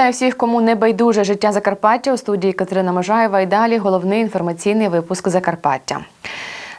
Вітаю всіх, кому не байдуже життя Закарпаття у студії Катерина Можаєва. І далі головний інформаційний випуск Закарпаття.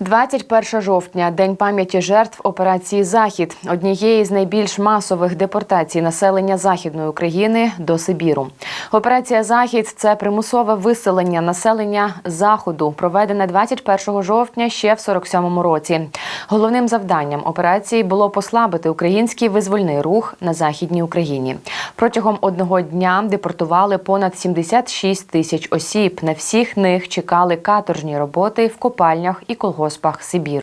21 жовтня день пам'яті жертв операції Захід однієї з найбільш масових депортацій населення Західної України до Сибіру. Операція Захід це примусове виселення населення заходу, проведене 21 жовтня ще в 47-му році. Головним завданням операції було послабити український визвольний рух на західній Україні. Протягом одного дня депортували понад 76 тисяч осіб. На всіх них чекали каторжні роботи в копальнях і колгоспах Сибіру.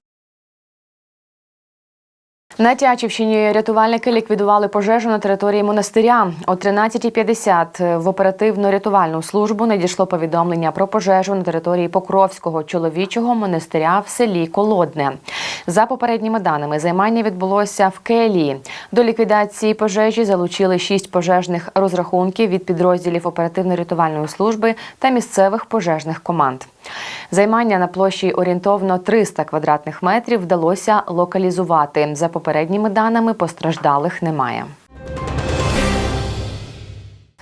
На Тячівщині рятувальники ліквідували пожежу на території монастиря. О 13.50 в оперативно-рятувальну службу надійшло повідомлення про пожежу на території Покровського чоловічого монастиря в селі Колодне. За попередніми даними, займання відбулося в Келії. До ліквідації пожежі залучили шість пожежних розрахунків від підрозділів оперативно-рятувальної служби та місцевих пожежних команд. Займання на площі орієнтовно 300 квадратних метрів вдалося локалізувати. За попередніми даними постраждалих немає.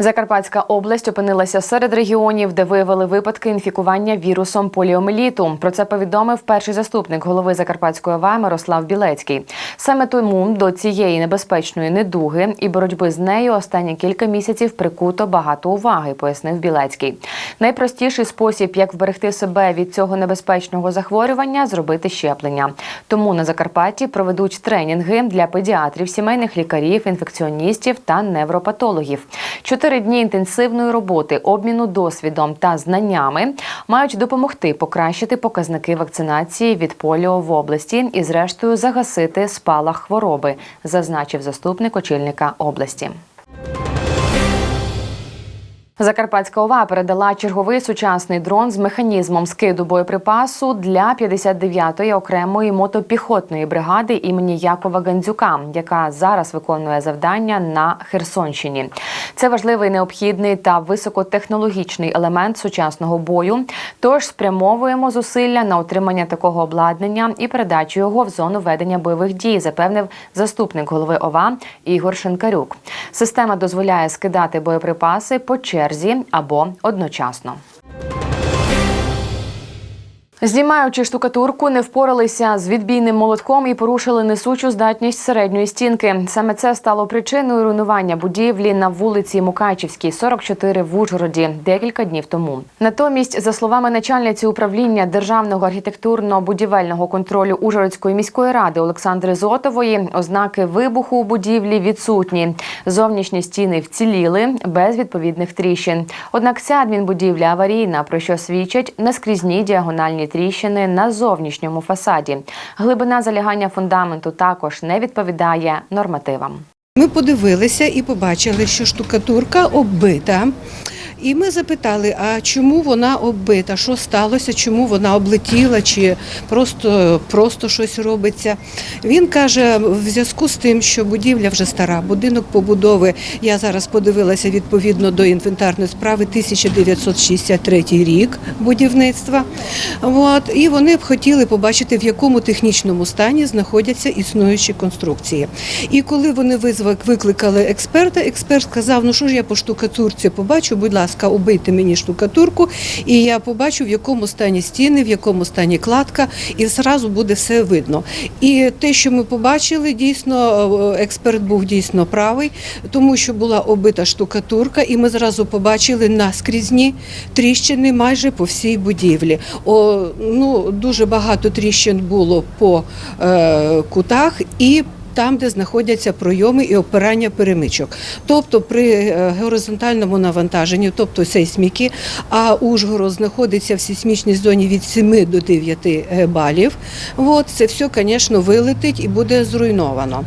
Закарпатська область опинилася серед регіонів, де виявили випадки інфікування вірусом поліомеліту. Про це повідомив перший заступник голови Закарпатської ОВА Мирослав Білецький. Саме тому до цієї небезпечної недуги і боротьби з нею останні кілька місяців прикуто багато уваги, пояснив Білецький. Найпростіший спосіб, як вберегти себе від цього небезпечного захворювання, зробити щеплення. Тому на Закарпатті проведуть тренінги для педіатрів, сімейних лікарів, інфекціоністів та невропатологів. Чотири дні інтенсивної роботи, обміну досвідом та знаннями мають допомогти покращити показники вакцинації від поліо в області і, зрештою, загасити спалах хвороби, зазначив заступник очільника області. Закарпатська ОВА передала черговий сучасний дрон з механізмом скиду боєприпасу для 59-ї окремої мотопіхотної бригади імені Якова Гандзюка, яка зараз виконує завдання на Херсонщині. Це важливий необхідний та високотехнологічний елемент сучасного бою. Тож спрямовуємо зусилля на отримання такого обладнання і передачу його в зону ведення бойових дій, запевнив заступник голови ОВА Ігор Шинкарюк. Система дозволяє скидати боєприпаси по черзі або одночасно. Знімаючи штукатурку, не впоралися з відбійним молотком і порушили несучу здатність середньої стінки. Саме це стало причиною руйнування будівлі на вулиці Мукачівській, 44 в Ужгороді декілька днів тому. Натомість, за словами начальниці управління державного архітектурно-будівельного контролю Ужгородської міської ради Олександри Зотової, ознаки вибуху у будівлі відсутні. Зовнішні стіни вціліли без відповідних тріщин. Однак ця адмінбудівля аварійна, про що свідчать наскрізні діагональні тріщини на зовнішньому фасаді. Глибина залягання фундаменту також не відповідає нормативам. Ми подивилися і побачили, що штукатурка оббита. І ми запитали, а чому вона оббита, що сталося, чому вона облетіла, чи просто, просто щось робиться. Він каже, в зв'язку з тим, що будівля вже стара, будинок побудови, я зараз подивилася відповідно до інвентарної справи 1963 рік будівництва. От, і вони б хотіли побачити, в якому технічному стані знаходяться існуючі конструкції. І коли вони викликали експерта, експерт сказав, ну що ж я по штукатурці побачу, будь ласка, убийте мені штукатурку, і я побачу, в якому стані стіни, в якому стані кладка, і зразу буде все видно. І те, що ми побачили, дійсно е, експерт був дійсно правий, тому що була оббита штукатурка, і ми зразу побачили наскрізні тріщини майже по всій будівлі. О, ну, дуже багато тріщин було по е, кутах і там, де знаходяться пройоми і опирання перемичок. Тобто при е, горизонтальному навантаженні, тобто сейсміки, а Ужгород знаходиться в сейсмічній зоні від 7 до 9 е, балів. От, це все, звісно, вилетить і буде зруйновано.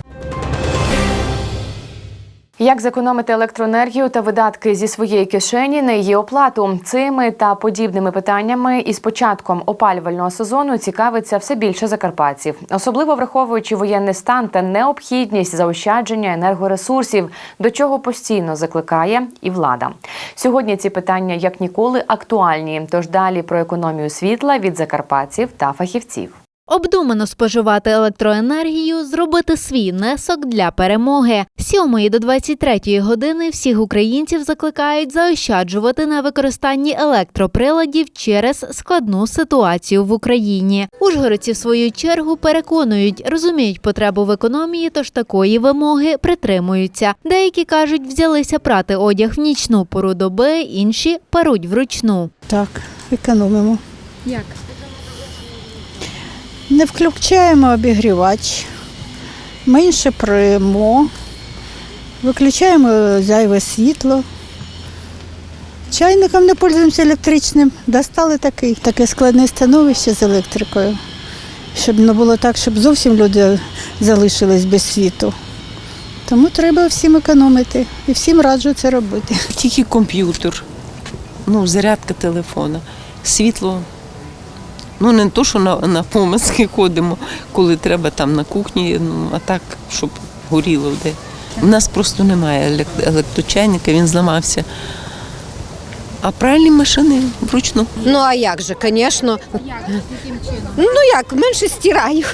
Як зекономити електроенергію та видатки зі своєї кишені на її оплату? Цими та подібними питаннями із початком опалювального сезону цікавиться все більше закарпатців, особливо враховуючи воєнний стан та необхідність заощадження енергоресурсів, до чого постійно закликає і влада. Сьогодні ці питання як ніколи актуальні. Тож далі про економію світла від закарпатців та фахівців. Обдумано споживати електроенергію, зробити свій внесок для перемоги. З 7 до 23 години всіх українців закликають заощаджувати на використанні електроприладів через складну ситуацію в Україні. Ужгородці, в свою чергу, переконують, розуміють потребу в економії, тож такої вимоги притримуються. Деякі кажуть, взялися прати одяг в нічну пору доби, інші паруть вручну. Так, економимо. Як? Не включаємо обігрівач, менше примо, виключаємо зайве світло. Чайником не пользуємося електричним. Достали такий, таке складне становище з електрикою, щоб не було так, щоб зовсім люди залишились без світу. Тому треба всім економити і всім раджу це робити. Тільки комп'ютер, ну, зарядка телефона, світло. Ну, не то, що на, на помиски ходимо, коли треба там на кухні, ну, а так, щоб горіло де. У нас просто немає електрочайника, він зламався. А пральні машини вручну. Ну а як же, звісно. Ну як, менше стираю.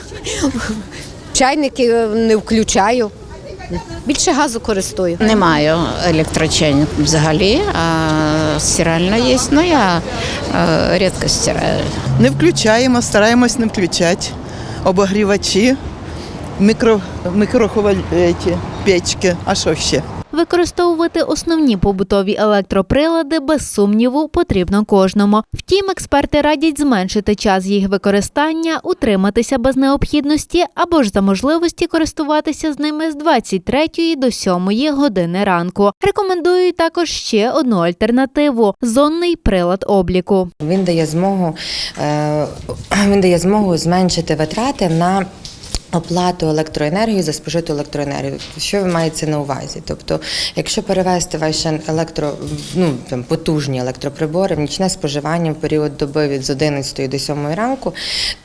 Чайники е, не включаю. Більше газу користую. Не маю електрочайника взагалі, а стиральна є, але я е, рідко стираю. Не включаємо, стараємось не включати. Обогрівачі, мікро, мікрохвильові печки. А що ще? Використовувати основні побутові електроприлади без сумніву потрібно кожному. Втім, експерти радять зменшити час їх використання, утриматися без необхідності або ж за можливості користуватися з ними з 23 до 7 години ранку. Рекомендують також ще одну альтернативу зонний прилад обліку. Він дає змогу, е, він дає змогу зменшити витрати на. Оплату електроенергії за спожиту електроенергію. Що ви маєте на увазі? Тобто, якщо перевести ваші електро, ну, там, потужні електроприбори в нічне споживання в період доби від з 11 до 7 ранку,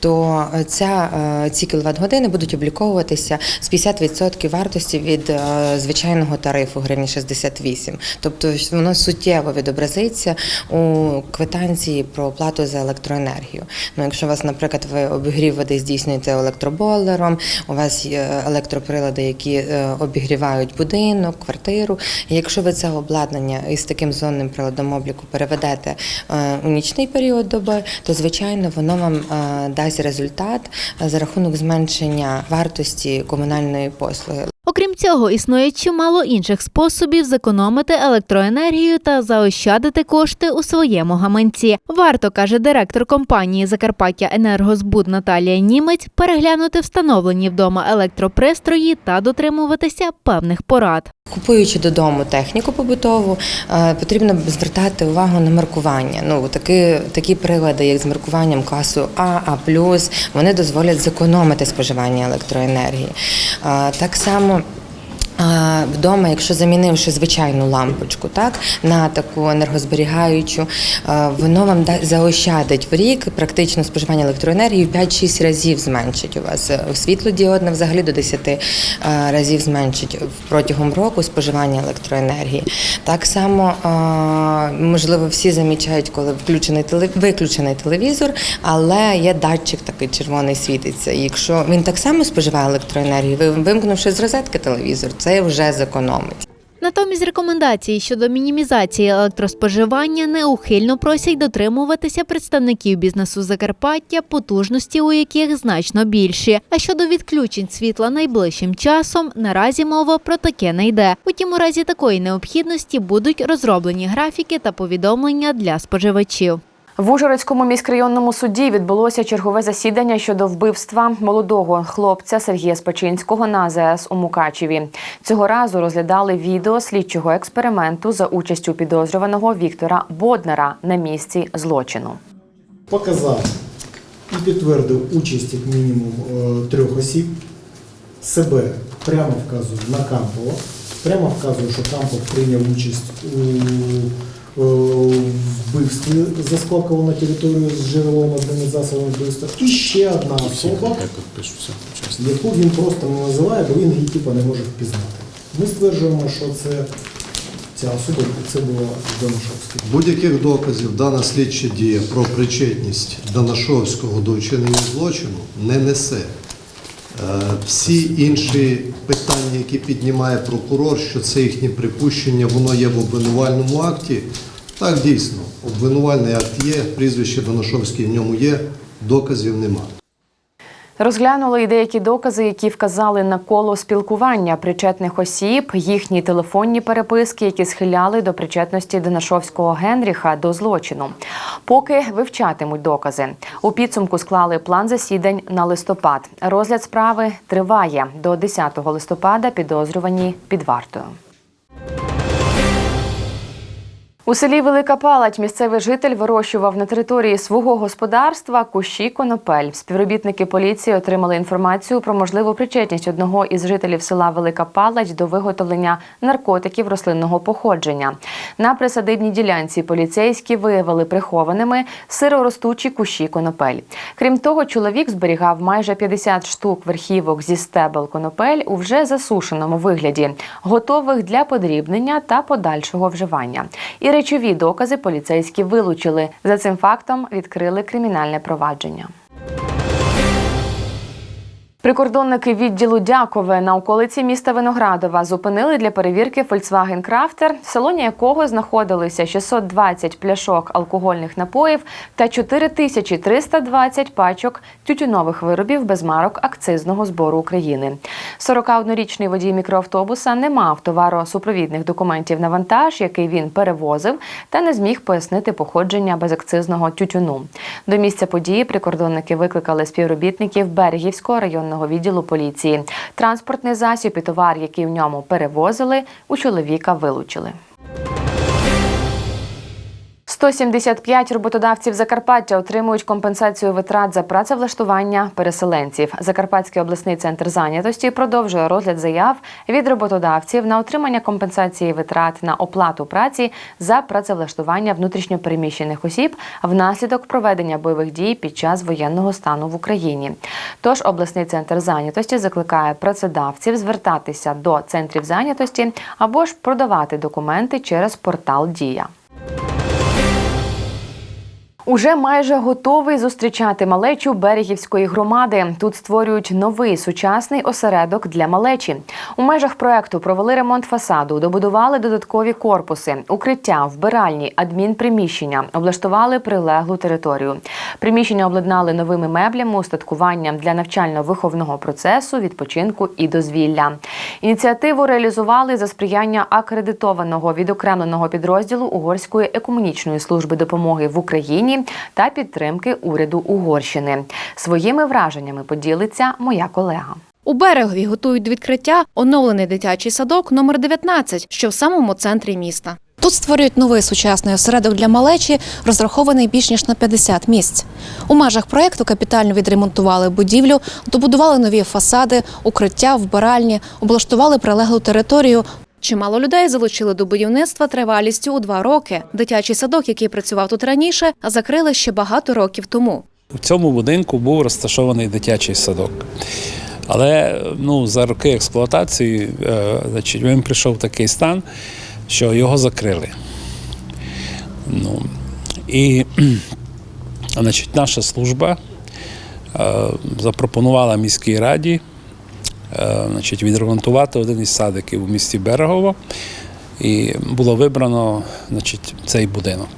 то ця, е, ці кіловат-години будуть обліковуватися з 50% вартості від е, звичайного тарифу гривні 68. Тобто воно суттєво відобразиться у квитанції про оплату за електроенергію. Ну, якщо вас, наприклад, ви обігрів води здійснюєте у вас є електроприлади, які е, обігрівають будинок, квартиру. Якщо ви це обладнання із таким зонним приладом обліку переведете е, у нічний період доби, то звичайно воно вам е, дасть результат за рахунок зменшення вартості комунальної послуги. Окрім цього, існує чимало інших способів зекономити електроенергію та заощадити кошти у своєму гаманці. Варто, каже директор компанії Закарпаття Енергозбуд Наталія Німець, переглянути встановлені вдома електропристрої та дотримуватися певних порад. Купуючи додому техніку побутову, е, потрібно звертати увагу на маркування. Ну такі, такі прилади, як з маркуванням класу А, А+, вони дозволять зекономити споживання електроенергії. Е, Так само. Вдома, якщо замінивши звичайну лампочку, так на таку енергозберігаючу, воно вам заощадить в рік практично споживання електроенергії в 5-6 разів зменшить у вас Е, світлодіодне взагалі до 10 е, разів зменшить протягом року споживання електроенергії. Так само можливо всі замічають, коли включений виключений телевізор, але є датчик такий червоний світиться. Якщо він так само споживає електроенергію, ви вимкнувши з розетки телевізор, це вже зекономить. Натомість рекомендації щодо мінімізації електроспоживання неухильно просять дотримуватися представників бізнесу Закарпаття, потужності у яких значно більші. А щодо відключень світла найближчим часом, наразі мова про таке не йде. Утім, у разі такої необхідності будуть розроблені графіки та повідомлення для споживачів. В Ужгородському міськрайонному суді відбулося чергове засідання щодо вбивства молодого хлопця Сергія Спачинського на АЗС у Мукачеві. Цього разу розглядали відео слідчого експерименту за участю підозрюваного Віктора Боднара на місці злочину. показав і підтвердив участь як мінімум е, трьох осіб, себе прямо вказує на Кампова, прямо вказує, що Кампов прийняв участь у вбивстві заскокував на територію з джерелом одним із засобів вбивства. І ще одна особа, яку він просто не називає, бо він її типу, не може впізнати. Ми стверджуємо, що це ця особа, це було Данушовський. Будь-яких доказів дана слідча дія про причетність Данашовського до вчинення злочину не несе. Е, Всі інші питання, які піднімає прокурор, що це їхні припущення, воно є в обвинувальному акті. Так, дійсно, обвинувальний акт є, прізвище Доношовський в ньому є, доказів нема. Розглянули і деякі докази, які вказали на коло спілкування причетних осіб, їхні телефонні переписки, які схиляли до причетності Денашовського Генріха до злочину. Поки вивчатимуть докази. У підсумку склали план засідань на листопад. Розгляд справи триває до 10 листопада. Підозрювані під вартою. У селі Велика Палать місцевий житель вирощував на території свого господарства кущі конопель. Співробітники поліції отримали інформацію про можливу причетність одного із жителів села Велика Палать до виготовлення наркотиків рослинного походження. На присадибній ділянці поліцейські виявили прихованими сироростучі кущі конопель. Крім того, чоловік зберігав майже 50 штук верхівок зі стебел конопель у вже засушеному вигляді, готових для подрібнення та подальшого вживання. Речові докази поліцейські вилучили. За цим фактом відкрили кримінальне провадження. Прикордонники відділу Дякове на околиці міста Виноградова зупинили для перевірки Volkswagen Crafter, в салоні якого знаходилися 620 пляшок алкогольних напоїв та 4320 пачок тютюнових виробів без марок акцизного збору України. 41-річний водій мікроавтобуса не мав товаросупровідних документів на вантаж, який він перевозив, та не зміг пояснити походження безакцизного тютюну. До місця події прикордонники викликали співробітників Берегівського районного відділу поліції. Транспортний засіб і товар, який в ньому перевозили, у чоловіка вилучили. 175 роботодавців Закарпаття отримують компенсацію витрат за працевлаштування переселенців. Закарпатський обласний центр зайнятості продовжує розгляд заяв від роботодавців на отримання компенсації витрат на оплату праці за працевлаштування внутрішньопереміщених осіб внаслідок проведення бойових дій під час воєнного стану в Україні. Тож обласний центр зайнятості закликає працедавців звертатися до центрів зайнятості або ж продавати документи через портал Дія. Уже майже готовий зустрічати малечу берегівської громади. Тут створюють новий сучасний осередок для малечі. У межах проекту провели ремонт фасаду, добудували додаткові корпуси, укриття, вбиральні, адмінприміщення, облаштували прилеглу територію. Приміщення обладнали новими меблями, устаткуванням для навчально-виховного процесу, відпочинку і дозвілля. Ініціативу реалізували за сприяння акредитованого відокремленого підрозділу Угорської екуменічної служби допомоги в Україні та підтримки уряду Угорщини. Своїми враженнями поділиться моя колега. У берегові готують до відкриття оновлений дитячий садок номер 19, що в самому центрі міста. Тут створюють новий сучасний осередок для малечі, розрахований більш ніж на 50 місць. У межах проєкту капітально відремонтували будівлю, добудували нові фасади, укриття, вбиральні, облаштували прилеглу територію. Чимало людей залучили до будівництва тривалістю у два роки. Дитячий садок, який працював тут раніше, закрили ще багато років тому. У цьому будинку був розташований дитячий садок. Але ну, за роки експлуатації е, значить, він прийшов такий стан, що його закрили. Ну, і значить, наша служба е, запропонувала міській раді значить, відремонтувати один із садиків у місті Берегово. І було вибрано значить, цей будинок.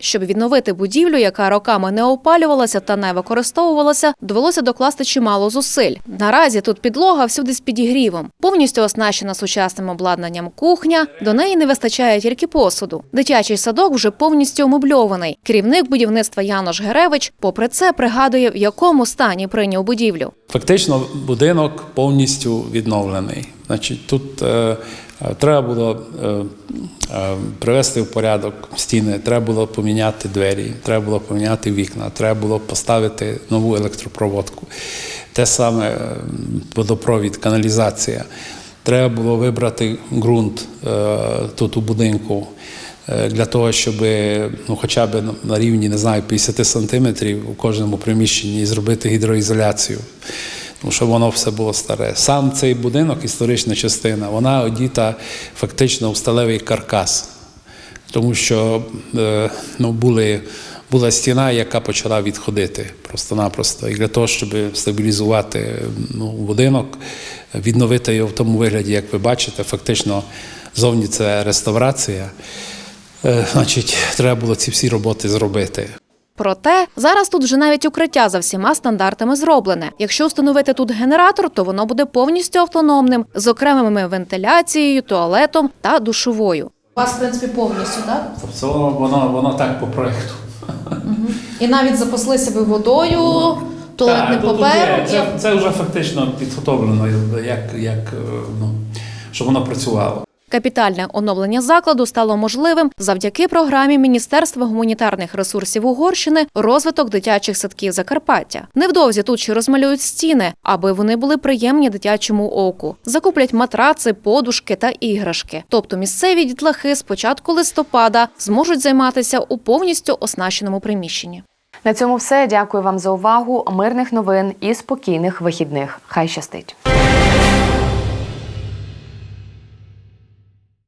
Щоб відновити будівлю, яка роками не опалювалася та не використовувалася, довелося докласти чимало зусиль. Наразі тут підлога всюди з підігрівом, повністю оснащена сучасним обладнанням кухня. До неї не вистачає тільки посуду. Дитячий садок вже повністю омебльований. Керівник будівництва Янош Геревич, попри це, пригадує, в якому стані прийняв будівлю. Фактично, будинок повністю відновлений. Значить, тут е, треба було е, е, привести в порядок стіни, треба було поміняти двері, треба було поміняти вікна, треба було поставити нову електропроводку. Те саме е, водопровід, каналізація. Треба було вибрати ґрунт е, тут у будинку. е, Для того, щоб ну, хоча б на рівні не знаю, 50 сантиметрів у кожному приміщенні зробити гідроізоляцію. Тому що воно все було старе. Сам цей будинок, історична частина, вона одіта фактично в сталевий каркас, тому що е, ну, були, була стіна, яка почала відходити просто-напросто. І для того, щоб стабілізувати ну, будинок, відновити його в тому вигляді, як ви бачите, фактично зовні це реставрація. Е, Значить, треба було ці всі роботи зробити. Проте зараз тут вже навіть укриття за всіма стандартами зроблене. Якщо встановити тут генератор, то воно буде повністю автономним з окремими вентиляцією, туалетом та душовою. У вас, в принципі, повністю, так? Тобто воно, воно так по проєкту. І навіть запаслися ви водою, туалетним папером. Це, це вже фактично підготовлено, як, як е, ну, щоб воно працювало. Капітальне оновлення закладу стало можливим завдяки програмі Міністерства гуманітарних ресурсів Угорщини розвиток дитячих садків Закарпаття. Невдовзі тут ще розмалюють стіни, аби вони були приємні дитячому оку. Закуплять матраци, подушки та іграшки. Тобто місцеві дітлахи з початку листопада зможуть займатися у повністю оснащеному приміщенні. На цьому все. Дякую вам за увагу. Мирних новин і спокійних вихідних. Хай щастить.